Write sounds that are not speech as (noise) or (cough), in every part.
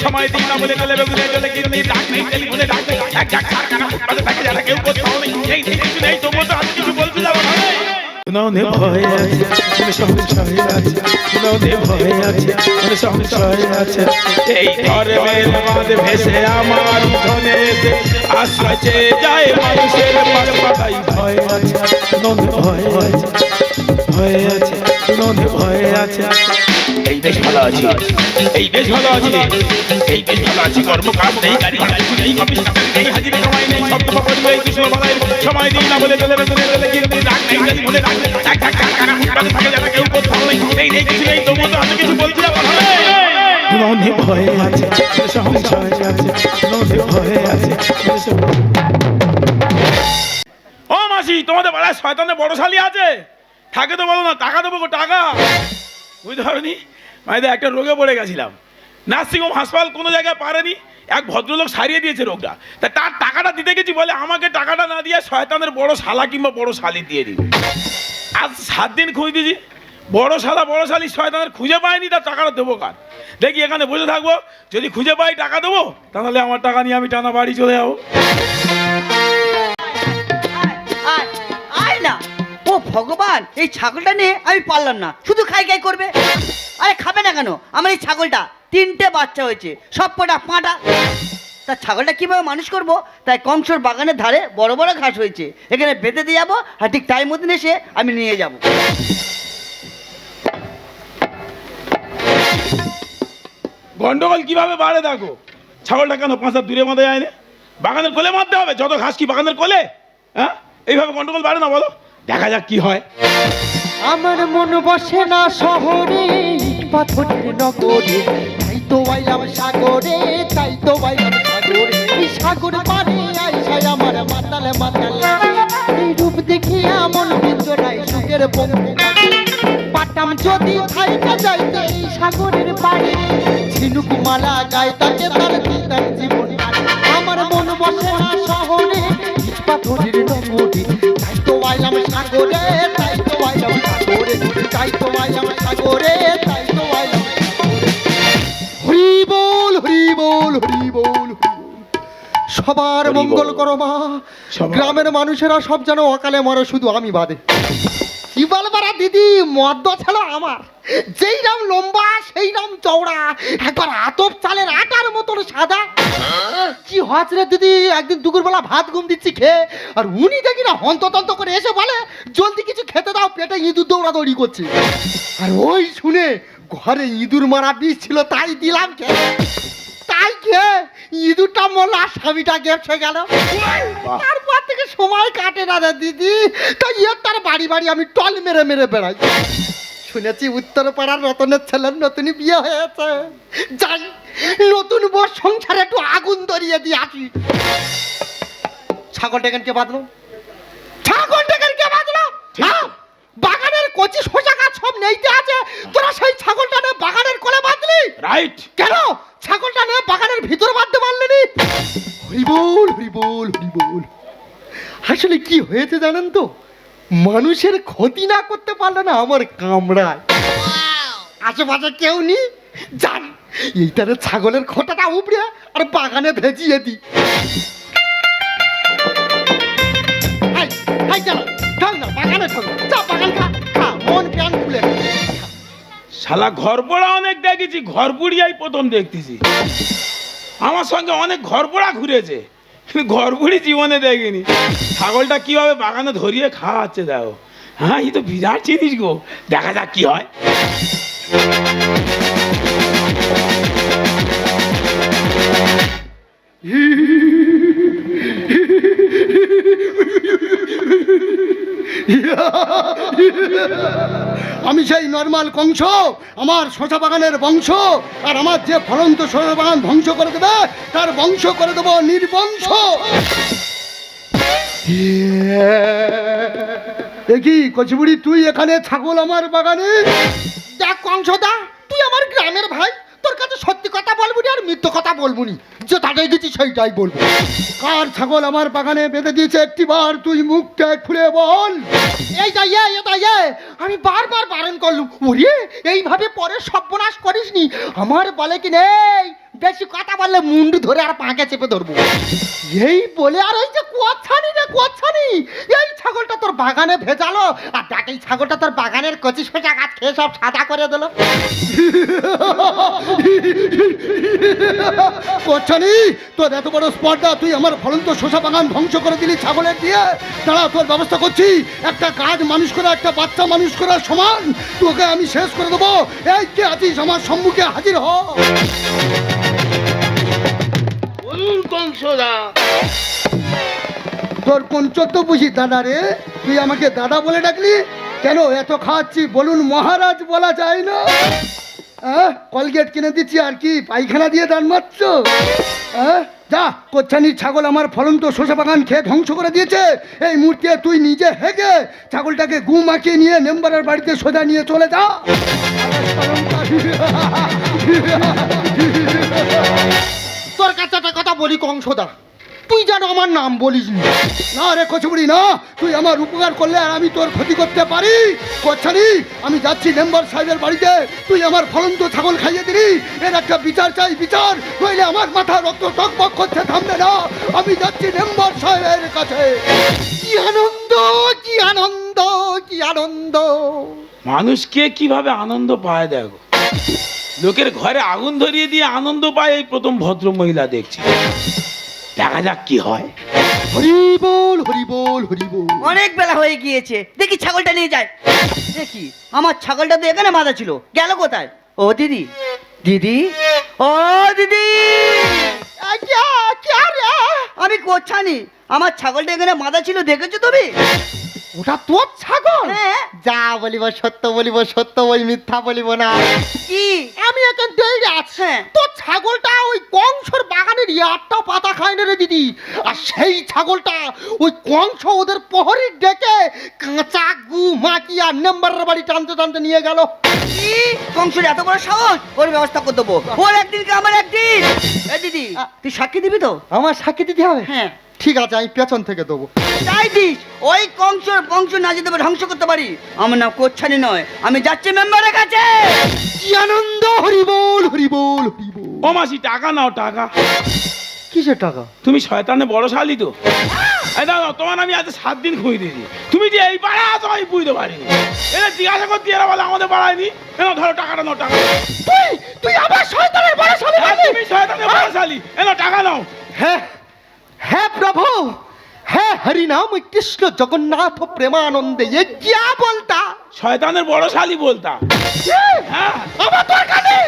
সময় দিন না বলে গেলে বেগুনে চলে কিডনি ডাক নেই টেলিফোনে ডাক নেই এক এক কারখানা ফুটপাতে থাকে যারা কেউ কোথাও নেই এই নেই কিছু নেই তবুও তো আমি কিছু বলতে যাব না ননে ভয় আছে মনে সংশয় আছে ননে ভয় আছে মনে সংশয় আছে এই ধর্মের বাঁধ ভেসে আমার উঠোনে এসে আশ্রয় যায় মানুষের পাশ তাই ভয় আছে ননে ভয় আছে ভয় আছে ননে ভয় আছে এই দেশ ভালো আছে। এই দেশ ভালো আছে। এই দেশ ভালো আছে। কর্মকাজ নেই গাড়ি কিছু নেই অফিস নেই হাজিরি কামাই নেই সব তো কৃষ্ণ বালাই। সময় দিন না বলে চলে বেগুনে চলে কিডনি ডাক নেই টেলিফোনে ডাক নেই। এক এক কারখানা ফুটপাতে থাকে যারা কেউ কোথাও নেই। এই নেই কিছু নেই তবুও তো আমি কিছু যাব না। ননে ভয় আছে সংশয় আছে ননে ভয় আছে ও মাসি তোমাদের পাড়ায় শয়তানের বড় শালি আছে? থাকে তো বলো না টাকা দেবো গো টাকা। বুঝতে পারোনি? মাইদা একটা রোগে পড়ে গেছিলাম। নার্সিংহোম হাসপাতাল কোনো জায়গায় পারেনি, এক ভদ্রলোক সারিয়ে দিয়েছে রোগটা। তা তার টাকাটা দিতে গেছি বলে আমাকে টাকাটা না দিয়ে শয়তানের বড় শালা কিংবা বড় শালি দিয়ে দিবে। আজ সাত দিন খুঁজে দিয়েছি, বড় শালা, বড় শালি শয়তানের খুঁজে পায়নি, তার টাকাটা দেবো কার? দেখি এখানে বসে থাকব, যদি খুঁজে পাই টাকা দেবো, তাহলে আমার টাকা নিয়ে আমি টানা বাড়ি চলে যাব। ভগবান, এই ছাগলটা নিয়ে আমি পারলাম না। শুধু খাই খাই করবে? আরে খাবে না কেন? আমার এই ছাগলটা, তিনটে বাচ্চা হয়েছে, সব কটা পাঁটা। তা ছাগলটা কীভাবে মানুষ করব? তাই কংসর বাগানের ধারে বড় বড় ঘাস হয়েছে। এখানে বেঁধে দিয়ে যাব, আর ঠিক টাইম মতন এসে আমি নিয়ে যাব। গন্ডগোল কীভাবে বাড়ে দেখো? ছাগলটা কেন পাঁচটা দূরে মাথা যায় না বাগানের কোলে মারতে হবে, যত ঘাস কি বাগানের কোলে? হ্যাঁ? এইভাবে গন্ডগোল বাড়ে না বলো? দেখা যাক কি হয়। আমার মন বসে না শহরে পাথরের নগরে। তাই তো আইলাম সাগরে, তাই তো আইলাম সাগরে। এই সাগর পারে আইসাই আমার মাতালে মাতালে। এই রূপ দেখি এমন বিন্দরাই সুখের বন্ধু পাটাম যদি যাইতে এই সাগরের পাড়ে, ঝিনুক মালা গায়ে তাকে তার জীবন আমার মন বসে না শহরে পাথরের নগরে। আইলাম সাগরে তাই তো আইলাম সাগরে। তাই তো আইলাম সাগরে তাই তো আইলাম হরি বল হরি বল হরি বল সবার মঙ্গল করো মা। গ্রামের মানুষেরা সব যেন অকালে মরে শুধু আমি বাদে। কি বলবারা দিদি মদ্য ছিল আমার। যেই নাম লম্বা, সেই নাম চওড়া। একবার আতপ চালের আটার মতন সাদা। কি হচ্ছে রে দিদি? একদিন দুপুরবেলা ভাত ঘুম দিচ্ছি খেয়ে, আর উনি দেখি না হন্ততন্ত করে এসে বলে, জলদি কিছু খেতে দাও, পেটে ইঁদুর দৌড়াদৌড়ি করছে। আর ওই শুনে ঘরে ইঁদুর মারা বিষ ছিল, তাই দিলাম খেয়ে। তাই খেয়ে ইঁদুরটা মরল আর স্বামীটা গেপসে গেল। তারপর থেকে সময় কাটে না রে দিদি। তাই এর তার বাড়ি বাড়ি আমি টল মেরে মেরে বেড়াই। শুনেছি উত্তর পাড়ার রতনের ছেলের নতুনই বিয়ে হয়েছে। যাই নতুন বর সংসারে একটু আগুন ধরিয়ে দিয়ে আসি। ছাগল টেকেন কে বাঁধলো? ছাগল টেকেন কে বাঁধলো? হ্যাঁ? বাগানের কচি সোজা গাছ সব নেইতে আছে। তোরা সেই ছাগলটা নিয়ে বাগানের কোলে বাঁধলি? রাইট কেন? ছাগলটা নিয়ে বাগানের ভিতর বাঁধতে পারলি নি হরি বল হরি বল হরি বল আসলে কি হয়েছে জানেন তো? মানুষের ক্ষতি না করতে পারলে না আমার কামড়ায়। আশেপাশে কেউ নি যান এইটারে ছাগলের খোঁটাটা উপড়ে আর বাগানে ভেজিয়ে দি হাই হাই চলো শালা ঘর পোড়া অনেক দেখেছি, ঘর পুড়িয়াই প্রথম দেখতেছি। আমার সঙ্গে অনেক ঘর পোড়া ঘুরেছে ঘর পুড়ি জীবনে দেখিনি। ছাগলটা কীভাবে বাগানে ধরিয়ে খাওয়াচ্ছে দেখো। হ্যাঁ এই তো বিরাট জিনিস গো, দেখা যাক কি হয়। আমি সেই নর্মাল কংস আমার শশা বাগানের বংশ আর আমার যে ফলন্ত শশা বাগান ধ্বংস করে দেবে তার বংশ করে দেবো নির্বংশ। দেখি কচিবুড়ি তুই এখানে ছাগল আমার বাগানে? দেখ কংসদা তুই আমার গ্রামের ভাই তোর কাছে সত্যি কথা বলব আর মিথ্য কথা বলব নি যেটাই গেছি সেইটাই বলব। কার ছাগল আমার বাগানে বেঁধে দিয়েছে একটিবার তুই মুখটা খুলে বল। এই যা এ এটা ইয়ে আমি বারবার বারণ করলুম, ওরে, এইভাবে পরে সর্বনাশ করিসনি? আমার বলে কি নেই? বেশি কথা বললে মুন্ডু ধরে আর পাঁকে চেপে ধরবো। এই বলে আর ওই যে কোয়াচ্ছানি না কোয়াচ্ছানি এই ছাগলটা তোর বাগানে ভেজালো, আর দেখ এই ছাগলটা তোর বাগানের কচি সোজা গাছ খেয়ে সব সাদা করে দিল। কোচ্ছানি তোর এত বড় স্পর্ধা, তুই আমার ফলন্ত শসা বাগান ধ্বংস করে দিলি ছাগলের দিয়ে? দাঁড়া, তোর ব্যবস্থা করছি। একটা কাজ মানুষ করা, একটা বাচ্চা মানুষ করার সমান। তোকে আমি শেষ করে দেবো। এই কে আছিস? আমার সম্মুখে হাজির হ। বলুন তোর কোন চোদ্দ বুঝি দাদা রে? তুই আমাকে দাদা বলে ডাকলি? কেন এত খাওয়াচ্ছি বলুন মহারাজ বলা যায় না। হ্যাঁ কলগেট কিনে দিচ্ছি আর কি? পায়খানা দিয়ে দান মারছ হ্যাঁ যা, কোচ্ছানির ছাগল আমার ফলন্ত শসা বাগান খেয়ে ধ্বংস করে দিয়েছে। এই মুহূর্তে তুই নিজে হেগে ছাগলটাকে গু মাখিয়ে নিয়ে মেম্বারের বাড়িতে সোজা নিয়ে চলে যা। (laughs) তোর কাছে একটা কথা বলি কংসদা। তুই যেন আমার নাম বলিস না। রে কচুবুড়ি না। তুই আমার উপকার করলে আর আমি তোর ক্ষতি করতে পারি। কোচ্ছানি আমি যাচ্ছি মেম্বার সাহেবের বাড়িতে। তুই আমার ফলন্ত ছাগল খাইয়ে দিলি। এর একটা বিচার চাই, বিচার। নইলে আমার মাথা রক্ত টকবক করতে থামবে না। আমি যাচ্ছি মেম্বার সাহেবের কাছে। কি আনন্দ কি আনন্দ কি আনন্দ। মানুষকে কীভাবে আনন্দ পায় দেখো। লোকের ঘরে আগুন ধরিয়ে দিয়ে আনন্দ পায় এই প্রথম ভদ্র মহিলা দেখছি। দেখা যাক কি হয়। হরি বল হরি বল হরি বল। অনেক বেলা হয়ে গিয়েছে। দেখি ছাগলটা নিয়ে যায়। দেখি আমার ছাগলটা তো এখানে বাঁধা ছিল। গেল কোথায়? ও দিদি। দিদি? ও দিদি? আমি কোচ্ছানি আমার ছাগলটা এখানে বাঁধা ছিল দেখেছ তুমি? ওটা তোর ছাগল? হ্যাঁ। যা বলিব সত্য বলিব সত্য বই মিথ্যা বলিব না। কি? আমি এখন দেখে আছি। তোর ছাগলটা ওই কংসর বাগানের একটা পাতা খায় না রে দিদি। আর সেই ছাগলটা ওই কংস ওদের প্রহরীর ডেকে কাঁচা গু আর নেম্বারের বাড়ি টানতে টানতে নিয়ে গেল। কি? কংসের এত বড় সাহস? ওর ব্যবস্থা করে দেবো। ওর একদিন কি আমার একদিন? এ দিদি তুই সাক্ষী দিবি তো? আমার সাক্ষী দিতে হবে? হ্যাঁ। ঠিক আছে আমি পেছন থেকে দেবো। তাই দিস ওই কংসর বংশ না যেতে পারে ধ্বংস করতে পারি আমার নাম কোচ্ছানি নয়। আমি যাচ্ছি মেম্বারের কাছে। কি আনন্দ হরিবোল হরিবোল হরিবোল। ও মাসি টাকা নাও টাকা। কিসের টাকা? তুমি শয়তানে বড় শালি তো। এই দাদা তোমার আমি আজ সাত দিন খুঁজে দিয়েছি। তুমি যে এই পাড়া আছো আমি বুঝতে পারিনি। এরা জিজ্ঞাসা করতে এরা বলে আমাদের পাড়ায়নি এনো ধরো টাকাটা নাও টাকা তুই তুই আবার শয়তানের বড় শালি হ্যাঁ, তুমি শয়তানে বড় শালি। এনো টাকা নাও। হ্যাঁ হ্যাঁ প্রভু হ্যাঁ হরিনাম কৃষ্ণ জগন্নাথ প্রেমানন্দে এ क्या বলতা। শয়তানের বড় শালি বলতা। হ্যাঁ। আমার দরকার নেই।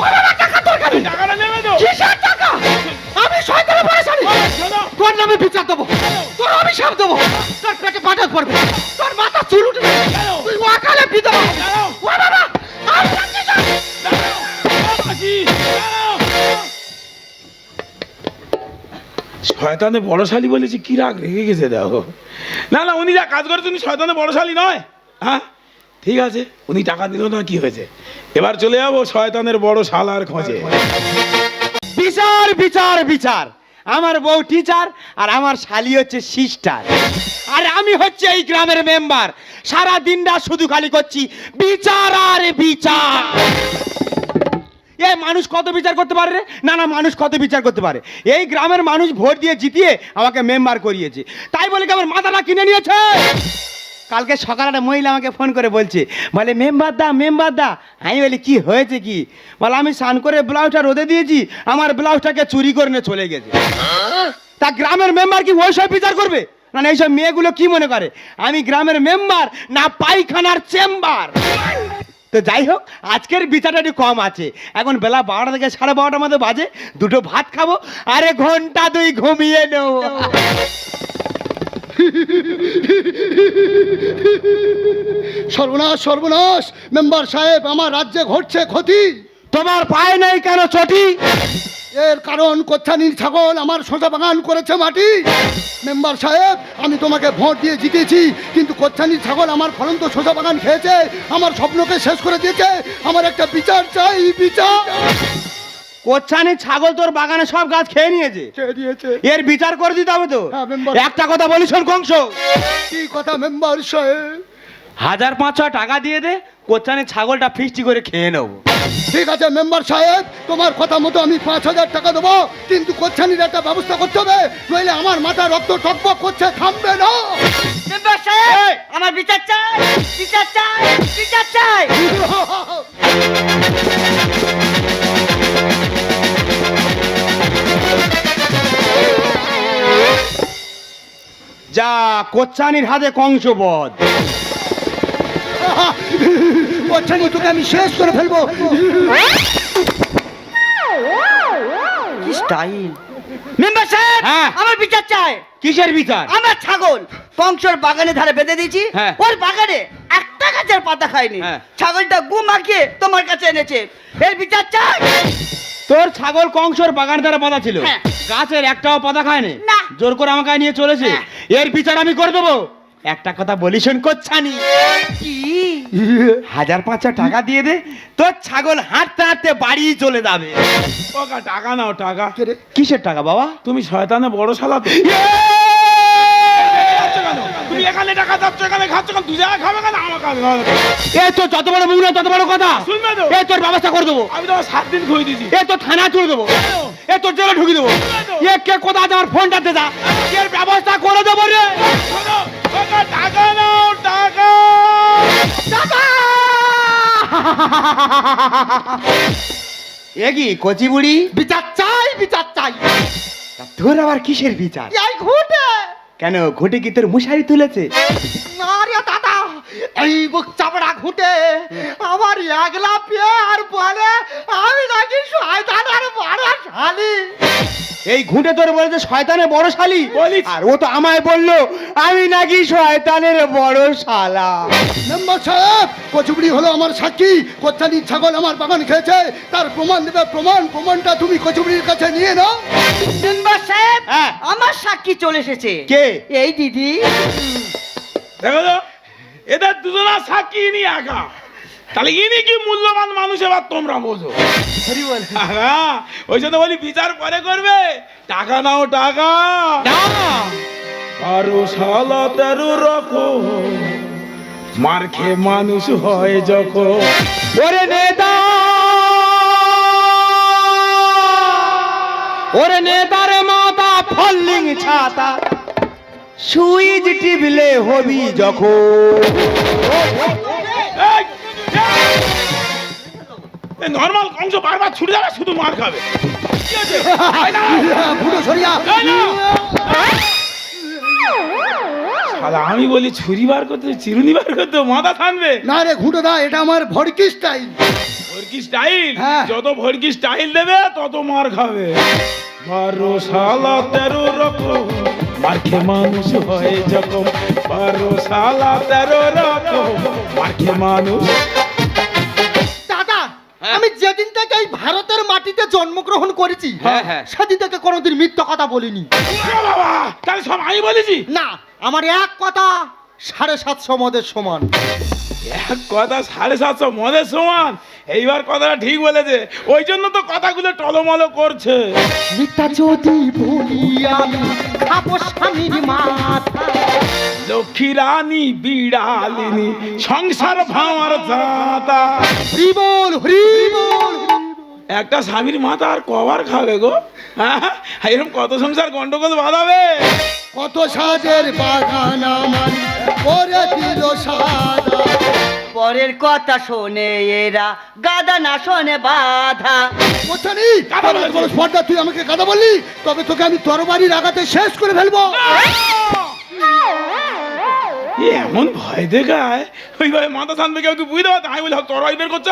ও টাকা দরকার তুমি টাকাটা নেবে তো। কিসের টাকা? আমি শয়তানের বড় শালি। ও মাসি, শোনো। তোর নামে বিচার দেবো। তোর অভিশাপ দেবো। তোর পেটে পাঠক পড়বে তোর মাথা চুল? তুই ওয়াকালে বিদা শয়তানে বড় শালি বলেছি কি রাগ রেগে গেছে দেখো। না না, উনি যা কাজ করেছে উনি শয়তানে বড় শালি নয়। হ্যাঁ? ঠিক আছে, উনি টাকা দিল না, কি হয়েছে? এবার চলে যাব শয়তানের বড় শালার খোঁজে। বিচার বিচার বিচার। আমার বউ টিচার আর আমার শালি হচ্ছে সিস্টার আর আমি হচ্ছে এই গ্রামের মেম্বার সারা দিনটা শুধু খালি করছি, বিচার আর বিচার। এ মানুষ কত বিচার করতে পারে রে? না না, মানুষ কত বিচার করতে পারে? এই গ্রামের মানুষ ভোট দিয়ে জিতিয়ে আমাকে মেম্বার করিয়েছে। তাই বলে কি আমার মাথাটা কিনে নিয়েছে? কালকে সকালে একটা মহিলা আমাকে ফোন করে বলছে, বলে মেম্বার দা মেম্বার দা। আমি বলি, কি হয়েছে কি? বলে, আমি স্নান করে ব্লাউজটা রোদে দিয়েছি, আমার ব্লাউজটাকে চুরি করে নিয়ে চলে গেছে। তা গ্রামের মেম্বার কি ওইসব বিচার করবে? না এইসব মেয়েগুলো কি মনে করে? আমি গ্রামের মেম্বার না পায়খানার চেম্বার তো যাই হোক আজকের বিচারটা একটু কম আছে। এখন বেলা বারোটা থেকে সাড়ে বারোটার মধ্যে বাজে দুটো ভাত খাব আরে ঘণ্টা দুই ঘুমিয়ে নেব। সর্বনাশ সর্বনাশ মেম্বার সাহেব আমার রাজ্যে ঘটছে ক্ষতি। তোমার পায় নেই কেন চটি? এর কারণ কোচ্ছানির ছাগল আমার সোজা বাগান করেছে মাটি? মেম্বার সাহেব আমি তোমাকে ভোট দিয়ে জিতেছি কিন্তু কোচ্ছানির ছাগল আমার ফলন্ত সোজা বাগান খেয়েছে? আমার স্বপ্নকে শেষ করে দিয়েছে। আমার একটা বিচার চাই বিচার। কোচ্ছানি ছাগল তোর বাগানে সব গাছ খেয়ে নিয়েছে? এর বিচার করে দিতে হবে তো। হ্যাঁ, একটা কথা বলি শোন কংস। কি কথা মেম্বার সাহেব? হাজার পাঁচশো টাকা দিয়ে দে কোচানে ছাগলটা ফিস্টি করে খেয়ে নেব? ঠিক আছে মেম্বার সাহেব তোমার কথা মতো আমি পাঁচ হাজার টাকা দেবো কিন্তু কোচ্ছানির একটা ব্যবস্থা করতে হবে নইলে আমার মাথা রক্ত টকবক করছে থামবে না। মেম্বার সাহেব আমার বিচার চাই বিচার চাই বিচার চাই। যা কোচ্চানির হাতে কংসবধ। কোচ্ছানি তোকে আমি শেষ করে ফেলব। কি স্টাইল মেম্বার সাহেব হ্যাঁ। আমার বিচার চাই। কিসের বিচার? আমার ছাগল। কংসর বাগানে ধারে বেঁধে দিয়েছি। হ্যাঁ। ওর বাগানে একটা গাছের পাতা খায়নি হ্যাঁ। ছাগলটা গু মাখিয়ে তোমার কাছে এনেছে। এর বিচার চাই। তোর ছাগল কংসর বাগান দ্বারা পাতা ছিল। গাছের একটাও পাতা খায়নি। জোর করে আমাকে নিয়ে চলেছে। এর বিচার আমি করে দেবো। একটা কথা বলি শোন কোচ্ছানি। কি? হাজার পাঁচশো টাকা দিয়ে দে তোর ছাগল হাঁটতে হাঁটতে বাড়ি চলে যাবে। ওকা টাকা নাও টাকা। কিসের টাকা বাবা? তুমি শয়তানে বড় শালা তো। যাচ্ছ তুমি এখানে টাকা যাচ্ছ এখানে খাচ্ছ কেন? তুই জায়গা খাবে কেন? আমার কাছে এ তোর যত বড় মুখ না তত বড় কথা। শুনবে তো? এ তোর ব্যবস্থা করে দেবো। আমি তোমার সাত দিন খুঁজে দিয়েছি। এ তোর থানা তুলে দেবো। এ তোর জেলে ঢুকিয়ে দেবো। এ কে কোথা আমার ফোনটা দে দা এর ব্যবস্থা করে দেবো রে? টাকা নাও টাকা। এ কি কচি বুড়ি? বিচার চাই বিচার চাই। তোর আবার কিসের বিচার? ঘুটে কেন ঘটে কি তোর মশারি তুলেছে? না রে দাদা এই বুক চাপড়া ঘুটে আমার একলা পেয়ে আর বলে আমি নাকি শয়তানের বড় শালি। এই ঘুঁটে তোর বলেছে শয়তানের বড় শালি। আর ও তো আমায় বলল আমি নাকি শয়তানের বড় শালা। মেম্বার সাহেব কচুবড়ি হলো আমার সাক্ষী। কোচ্ছানির ছাগল আমার বাগান খেয়েছে। তার প্রমাণ দেবে প্রমাণ প্রমাণটা তুমি কচুবড়ির কাছে নিয়ে নাও। মেম্বার সাহেব হ্যাঁ। আমার সাক্ষী চলে এসেছে। কে? এই দিদি। দেখো তো এদের দুজনা সাক্ষী ইনি একা। তাহলে ইনি কি মূল্যবান মানুষ এবার তোমরা বোঝো। ওই জন্য বলি বিচার পরে করবে। টাকা নাও টাকা। বারো সালা তেরো রকম। মার খেয়ে মানুষ হয় যখন। ওরে নেতা। ওরে নেতার মাথা ফল্লিং ছাতা। সুইচ টিপলে হবি যখন। নর্মাল কংস বারবার ছুটে যাবে শুধু মার খাবে। আমি বলি ছুরি বার করতে চিরুনি বার করতে মাথা থানবে। না রে ঘুঁটো দা এটা আমার ভড়কি স্টাইল ভরকি স্টাইল হ্যাঁ। যত ভরকি স্টাইল দেবে তত মার খাবে। বারো সালা তেরো রকম। মার্কে মানুষ হয় যখন বারো সালা তেরো রকম। মার্কে মানুষ। দাদা আমি যেদিন থেকে এই ভারতের মাটিতে জন্মগ্রহণ করেছি হ্যাঁ, হ্যাঁ। সেদিন থেকে কোনোদিন মিথ্যা কথা বলিনি। বাবা তাহলে সব আমি বলেছি? না আমার এক কথা সাড়ে সাতশো মদের সমান। এক কথা সাড়ে সাতশো মদের সমান? এইবার কথাটা ঠিক বলেছে। ওই জন্য তো কথাগুলো টলমলো করছে। মিথ্যা যদি বলি আমি খাব স্বামীর মাথা। লক্ষ্মী রানী বিড়ালিনী সংসার ভাঙার দাদা হরি বল হরি বল একটা স্বামীর মাথা আর কবার খাবে গো? হ্যাঁ এরকম কত সংসার গন্ডগোল বাঁধাবে? কত সাজের বাগান আমার পরে দিল সাদা। পরের কথা শোনে এরা গাদা না শোনে বাধা। কোনো স্পর্ধা তুই আমাকে গাদা বললি? তবে তোকে আমি তরবারির আঘাতে শেষ করে ফেলব। এমন ভয় দেখায়? ওই ওইভাবে মাথা থানবে কেউ কি বুঝতে পারতো আমি বলি তরবারি বের করছ?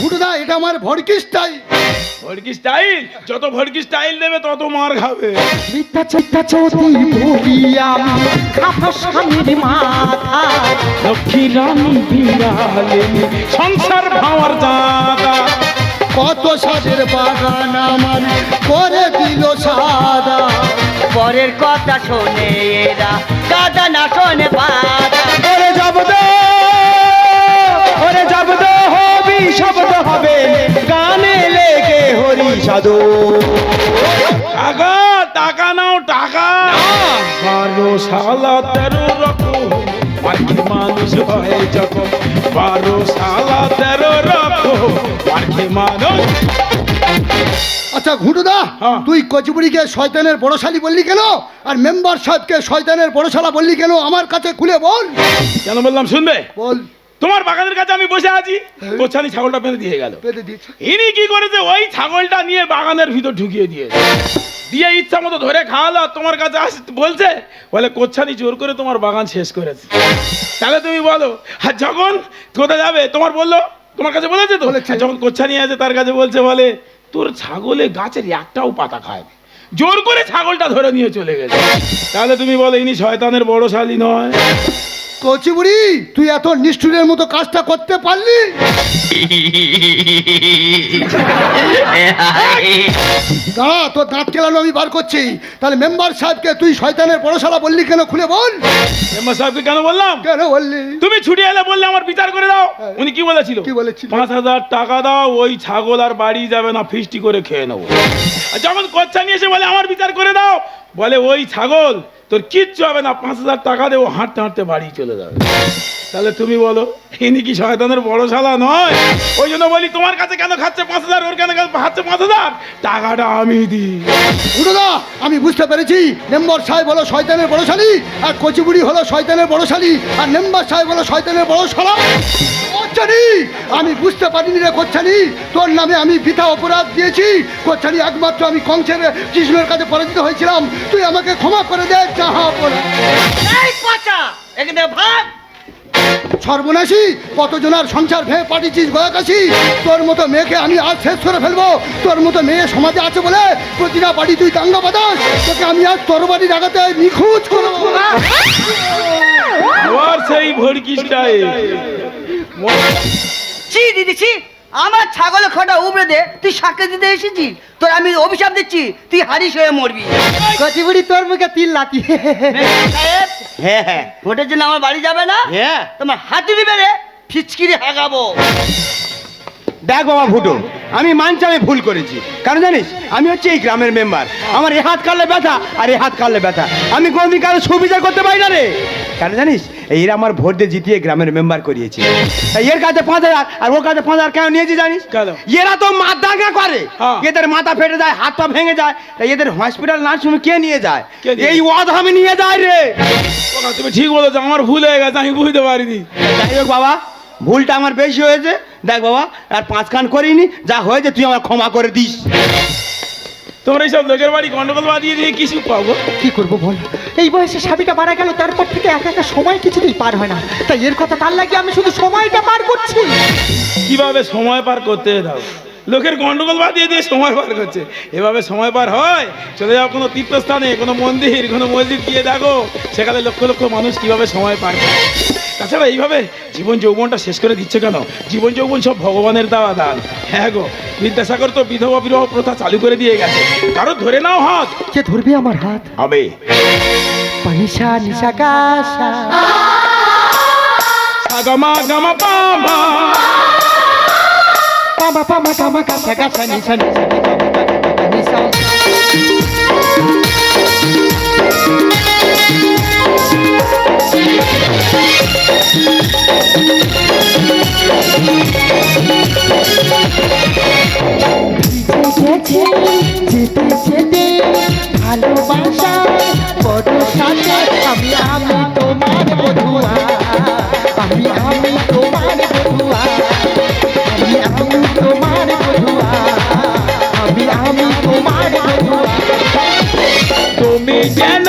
ঘুটুদা এটা আমার ভড়কি স্টাইল ভড়কি স্টাইল যত ভড়কি স্টাইল দেবে তত মার খাবে। মিথ্যা চিত্তা বলি আমি খাব স্বামীর মাথা লক্ষ্মী রানী বিড়ালিনী সংসার ভাঙার দাদা কত সাদের বাগান আমার? করে দিল সাদা। পরের কথা শোনে এরা। কাদা না শোনে বাধা আচ্ছা ঘুটুদা হ্যাঁ। তুই কচুপুরিকে শয়তানের বড়শালী বললি কেন? আর মেম্বার সাহেবকে শয়তানের বড়শালা বললি কেন? আমার কাছে খুলে বল। কেন বললাম শুনবে? বল। তোমার বাগানের কাছে আমি বসে আছি। কোচ্ছানি ছাগলটা পেলে দিয়ে গেল। পেতে দিয়েছে। ইনি কি করেছে? ওই ছাগলটা নিয়ে বাগানের ভিতর ঢুকিয়ে দিয়েছে। দিয়ে ইচ্ছা মতো ধরে খাওয়ালো তোমার কাছে আস বলছে বলে কোচ্ছানি জোর করে তোমার বাগান শেষ করেছে। তাহলে তুমি বলো আর যখন কোথায় যাবে? তোমার বলল তোমার কাছে বলেছে তো? যখন কোচ্ছানি আছে তার কাছে বলছে বলে তোর ছাগলে গাছের একটাও পাতা খায় জোর করে ছাগলটা ধরে নিয়ে চলে গেছে। তাহলে তুমি বলো ইনি শয়তানের বড় শালী নয়। কচিবুড়ি তুই এত নিষ্ঠুরের মতো কাজটা করতে পারলি? দাঁড়া তোর দাঁত কেলানো আমি বার করছি। তাহলে মেম্বার সাহেবকে তুই শয়তানের বড়শালা বললি কেন খুলে বল। মেম্বার সাহেবকে কেন বললাম? কেন বললি? তুমি ছুটি এলে বললে আমার বিচার করে দাও। হ্যাঁ। উনি কি বলেছিল? কি বলেছিল? পাঁচ হাজার টাকা দাও ওই ছাগল আর বাড়ি যাবে না ফিস্টি করে খেয়ে নেব। যখন কচ্ছা নিয়ে এসে বলে আমার বিচার করে দাও বলে ওই ছাগল তোর কিচ্ছু হবে না, পাঁচ হাজার টাকা দেবো হাঁটতে হাঁটতে বাড়ি চলে যাবে। তাহলে তুমি বলো, ইনি কি শয়তানের বড় শালা নয়? ওই জন্য বলি, তোমার কাছে কেন খাচ্ছে পাঁচ হাজার, ওর কেন খাচ্ছে পাঁচ হাজার? টাকাটা আমি দিই। ঘুটুদা আমি বুঝতে পেরেছি মেম্বার সাহেব হলো শয়তানের বড়শালী আর কচিবুড়ি হলো শয়তানের বড়শালী আর মেম্বার সাহেব হলো শয়তানের বড়শালা কোচ্ছানি আমি বুঝতে পারিনি রে কোচ্ছানি তোর নামে আমি বৃথা অপরাধ দিয়েছি। কোচ্ছানি একমাত্র আমি কংসের কৃষ্ণের কাছে পরাজিত হয়েছিলাম। তুই আমাকে ক্ষমা করে দে যাহা অপরাধ এই পচা এখানে ভাগ। সর্বনাশী কতজনার সংসার ভেঙে পাঠিয়েছিস গয়াকাশি তোর মতো মেয়েকে আমি আজ শেষ করে ফেলব। তোর মতো মেয়ে সমাজে আছে বলে প্রতিটা বাড়ি তুই দাঙ্গা বাতাস তোকে আমি আজ তোর বাড়ি জায়গাতে নিখোঁজ করব সেই ভড়কিসটাই ছি দিদি ছি। আমার ছাগল খটা উবড়ে দে তুই সাক্ষী দিতে এসেছিস? তোর আমি অভিশাপ দিচ্ছি তুই হারিস হয়ে মরবি। কচিবুড়ি তোর মুখে তিল লাতি হ্যাঁ হ্যাঁ। ভোটের জন্য আমার বাড়ি যাবে না? হ্যাঁ। তোমার হাতুড়ি বেড়ে ফিচকিরি হাগাবো। দেখ বাবা ফুটো আমি মানছি আমি ভুল করেছি। কারণ জানিস আমি হচ্ছে এই গ্রামের মেম্বার আমার এ হাত কাটলে ব্যথা আর এ হাত কাটলে ব্যথা। আমি কোনোদিন কারও সুবিচার করতে পারি না রে। কেন জানিস এরা আমার ভোট দিয়ে জিতিয়ে গ্রামের মেম্বার করিয়েছে। এর কাছে পাঁচ হাজার আর ওর কাছে পাঁচ হাজার কেন নিয়েছি জানিস? এরা তো মাথাঙ্গা করে। হ্যাঁ। এদের মাথা ফেটে যায় হাত পা ভেঙে যায়। তা এদের হসপিটাল নার্সিংহোমে কে নিয়ে যায়? এই ওয়াদ আমি নিয়ে যায় রে। তুমি ঠিক বলেছ আমার ভুল হয়ে গেছে আমি বুঝতে পারিনি। যাই হোক বাবা ভুলটা আমার বেশি হয়েছে। দেখ বাবা আর পাঁচ খান করিনি যা হয়েছে তুই আমার ক্ষমা করে দিস। তোমরা এইসব লোকের বাড়ি গন্ডগোল বাঁধিয়ে দিয়ে কিছু পাবো? কি করব বল? এই বয়সে স্বামীটা মারা গেল তারপর থেকে একা একা সময় কিছুতেই পার হয় না। তাই এর কথা তার লাগে আমি শুধু সময়টা পার করছি। কীভাবে সময় পার করতে দাও। লোকের গন্ডগোল বাদিয়ে দিয়ে সময় পার করছে এভাবে সময় পার হয় চলে যাও কোনো তীর্থস্থানে কোনো মন্দির কোনো মসজিদ গিয়ে দেখো সেখানে লক্ষ লক্ষ মানুষ কীভাবে সময় পার করে তাছাড়া এইভাবে জীবন যৌবনটা শেষ করে দিচ্ছে কেন জীবন যৌবন সব ভগবানের দেওয়া দান হ্যাঁ গো বিদ্যাসাগর তো বিধবা বিবাহ প্রথা চালু করে দিয়ে গেছে কারও ধরে নাও হাত কে ধরবে আমার হাত হবে পানিশা নিশা কাশা সাগামা গামা পামা Pama pama kama kasa gasa nisa nisa nisa nisa nisa nisa যেতে যেতে ভালোবাসা বড় সাথে আমি আমি তোমার বধুয়া আমি আমি তোমার বধুয়া আমি আমি Yeah.